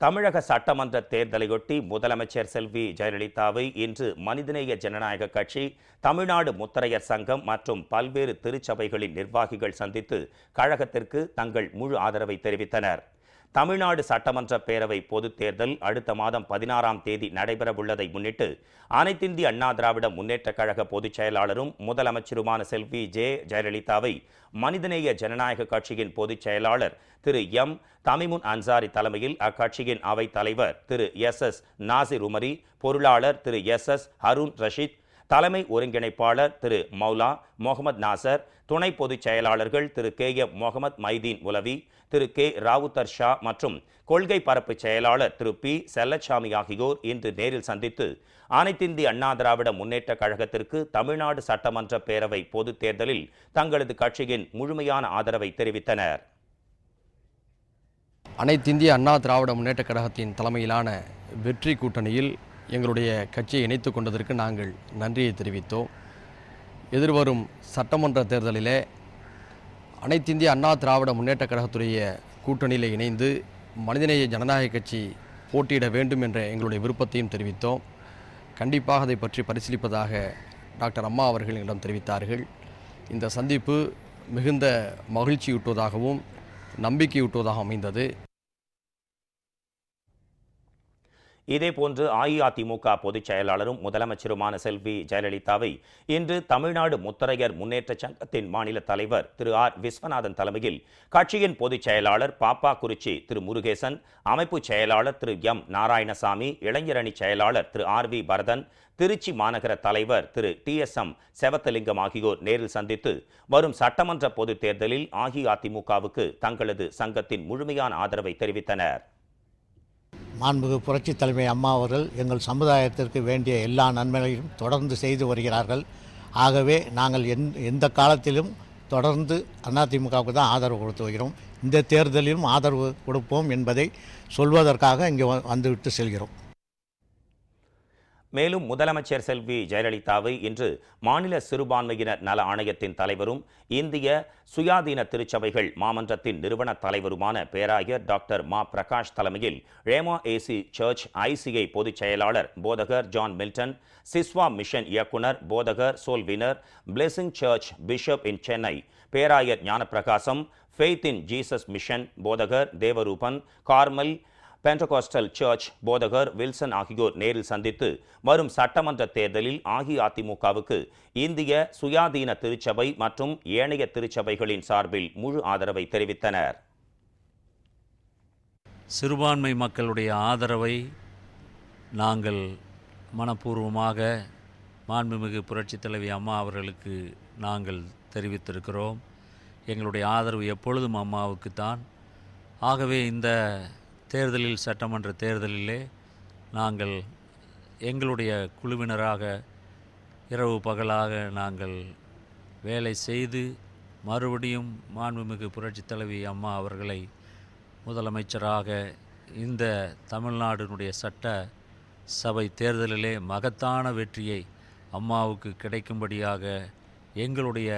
தமிழக சட்டமன்ற தேர்தலையொட்டி முதலமைச்சர் செல்வி ஜெயலலிதாவை இன்று மனிதநேய ஜனநாயக கட்சி தமிழ்நாடு முத்தரையர் சங்கம் மற்றும் பல்வேறு திருச்சபைகளின் நிர்வாகிகள் சந்தித்து கழகத்திற்கு தங்கள் முழு ஆதரவை தெரிவித்தனர். தமிழ்நாடு சட்டமன்ற பேரவை பொதுத் தேர்தல் அடுத்த மாதம் பதினாறாம் தேதி நடைபெறவுள்ளதை முன்னிட்டு அனைத்திந்திய அண்ணா திராவிட முன்னேற்றக் கழக பொதுச் செயலாளரும் முதலமைச்சருமான செல்வி ஜே ஜெயலலிதாவை மனிதநேய ஜனநாயக கட்சியின் பொதுச் செயலாளர் திரு எம் தமிமுன் அன்சாரி தலைமையில் அக்கட்சியின் அவைத் தலைவர் திரு எஸ் எஸ் நாசிர் உமரி பொருளாளர் திரு எஸ் எஸ் ஹருண் ரஷீத் தலைமை ஒருங்கிணைப்பாளர் திரு மௌலா முகமது நாசர் துணை பொதுச் செயலாளர்கள் Thiru K. M. Mohammed Maideen Ulavi Thiru K. Rowther Shah மற்றும் கொள்கை பரப்பு செயலாளர் திரு பி. செல்லச்சாமி ஆகியோர் இன்று நேரில் சந்தித்து அனைத்திந்திய அண்ணா திராவிட முன்னேற்ற கழகத்திற்கு தமிழ்நாடு சட்டமன்ற பேரவை பொதுத் தேர்தலில் தங்களது கட்சியின் முழுமையான ஆதரவை தெரிவித்தனர். அனைத்திந்திய அண்ணா திராவிட முன்னேற்ற கழகத்தின் தலைமையிலான வெற்றி கூட்டணியில் எங்களுடைய கட்சியை இணைத்து கொண்டதற்கு நாங்கள் நன்றியை தெரிவித்தோம். எதிர்வரும் சட்டமன்ற தேர்தலிலே அனைத்திந்திய அண்ணா திராவிட முன்னேற்ற கழகத்துடைய கூட்டணியில் இணைந்து மனிதநேய ஜனநாயக கட்சி போட்டியிட வேண்டும் என்ற எங்களுடைய விருப்பத்தையும் தெரிவித்தோம். கண்டிப்பாக அதை பற்றி பரிசீலிப்பதாக டாக்டர் அம்மா அவர்கள் எங்களிடம் தெரிவித்தார்கள். இந்த சந்திப்பு மிகுந்த மகிழ்ச்சியூட்டுவதாகவும் நம்பிக்கையூட்டுவதாக அமைந்தது. இதேபோன்று அஇஅதிமுக பொதுச் செயலாளரும் முதலமைச்சருமான செல்வி ஜெயலலிதாவை இன்று தமிழ்நாடு முத்தரையர் முன்னேற்ற சங்கத்தின் மாநில தலைவர் திரு ஆர். விஸ்வநாதன் தலைமையில் கட்சியின் பொதுச் செயலாளர் பாப்பா குறிச்சி திரு. முருகேசன் அமைப்பு செயலாளர் திரு. எம். நாராயணசாமி இளைஞரணி செயலாளர் திரு. ஆர். வி. பரதன் திருச்சி மாநகர தலைவர் Thiru. T. S. M. Sevathalingam ஆகியோர் நேரில் சந்தித்து வரும் சட்டமன்ற பொதுத் தேர்தலில் அஇஅதிமுகவுக்கு தங்களது சங்கத்தின் முழுமையான ஆதரவை தெரிவித்தனர். மாண்புமிகு புரட்சி தலைமை அம்மா அவர்கள் எங்கள் சமுதாயத்திற்கு வேண்டிய எல்லா நன்மைகளையும் தொடர்ந்து செய்து வருகிறார்கள். ஆகவே நாங்கள் எந் எந்த காலத்திலும் தொடர்ந்து அதிமுகவுக்கு தான் ஆதரவு கொடுத்து வருகிறோம். இந்த தேர்தலிலும் ஆதரவு கொடுப்போம் என்பதை சொல்வதற்காக இங்கே வ- வந்துவிட்டு செல்கிறோம். மேலும் முதலமைச்சர் செல்வி ஜெயலலிதாவை இன்று மாநில சிறுபான்மையினர் நல ஆணையத்தின் தலைவரும் இந்திய சுயாதீன திருச்சபைகள் மாமன்றத்தின் நிறுவன தலைவருமான பேராயர் டாக்டர் மா பிரகாஷ் தலைமையில் ரேமா ஏசி சர்ச் ஐசிஐ பொதுச் செயலாளர் போதகர் ஜான் மில்டன் சிஸ்வா மிஷன் இயக்குனர் போதகர் சோல்வினர் blessing church bishop in Chennai பேராயர் Gnanaprakasam faith in Jesus mission போதகர் தேவரூபன் கார்மல் பென்டகோஸ்டல் சர்ச் போதகர் வில்சன் ஆகியோர் நேரில் சந்தித்து வரும் சட்டமன்ற தேர்தலில் அஇஅதிமுகவுக்கு இந்திய சுயாதீன திருச்சபை மற்றும் ஏனைய திருச்சபைகளின் சார்பில் முழு ஆதரவை தெரிவித்தனர். சிறுபான்மை மக்களுடைய ஆதரவை நாங்கள் மனப்பூர்வமாக மாண்புமிகு புரட்சித் தலைவி அம்மா அவர்களுக்கு நாங்கள் தெரிவித்திருக்கிறோம். எங்களுடைய ஆதரவு எப்பொழுதும் அம்மாவுக்கு தான் ஆகவே இந்த தேர்தலில் சட்டமன்ற தேர்தலிலே நாங்கள் எங்களுடைய குழுவினராக இரவு பகலாக நாங்கள் வேலை செய்து மறுபடியும் மாண்புமிகு புரட்சித் தலைவி அம்மா அவர்களை முதலமைச்சராக இந்த தமிழ்நாடினுடைய சட்ட சபை தேர்தலிலே மகத்தான வெற்றியை அம்மாவுக்கு கிடைக்கும்படியாக எங்களுடைய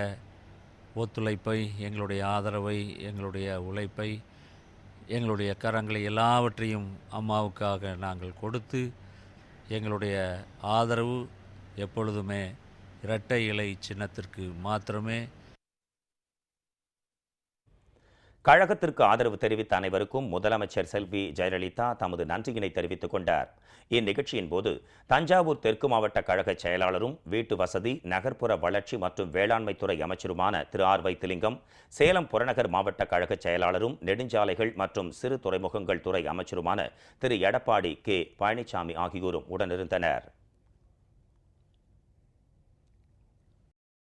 ஒத்துழைப்பை எங்களுடைய ஆதரவை எங்களுடைய உழைப்பை எங்களுடைய கரங்களை எல்லாவற்றையும் அம்மாவுக்காக நாங்கள் கொடுத்து எங்களுடைய ஆதரவு எப்பொழுதுமே இரட்டை இலை சின்னத்திற்கு மாத்திரமே கழகத்திற்கு ஆதரவு தெரிவித்த அனைவருக்கும் முதலமைச்சர் செல்வி ஜெயலலிதா தமது நன்றியினை தெரிவித்துக் கொண்டார். இந்நிகழ்ச்சியின் போது தஞ்சாவூர் தெற்கு மாவட்ட கழக செயலாளரும் வீட்டு வசதி நகர்ப்புற வளர்ச்சி மற்றும் வேளாண்மைத்துறை அமைச்சருமான திரு. ஆர். வைத்திலிங்கம் சேலம் புறநகர் மாவட்ட கழக செயலாளரும் நெடுஞ்சாலைகள் மற்றும் சிறு துறைமுகங்கள் துறை அமைச்சருமான திரு. எடப்பாடி கே. பழனிசாமி ஆகியோரும் உடனிருந்தனர்.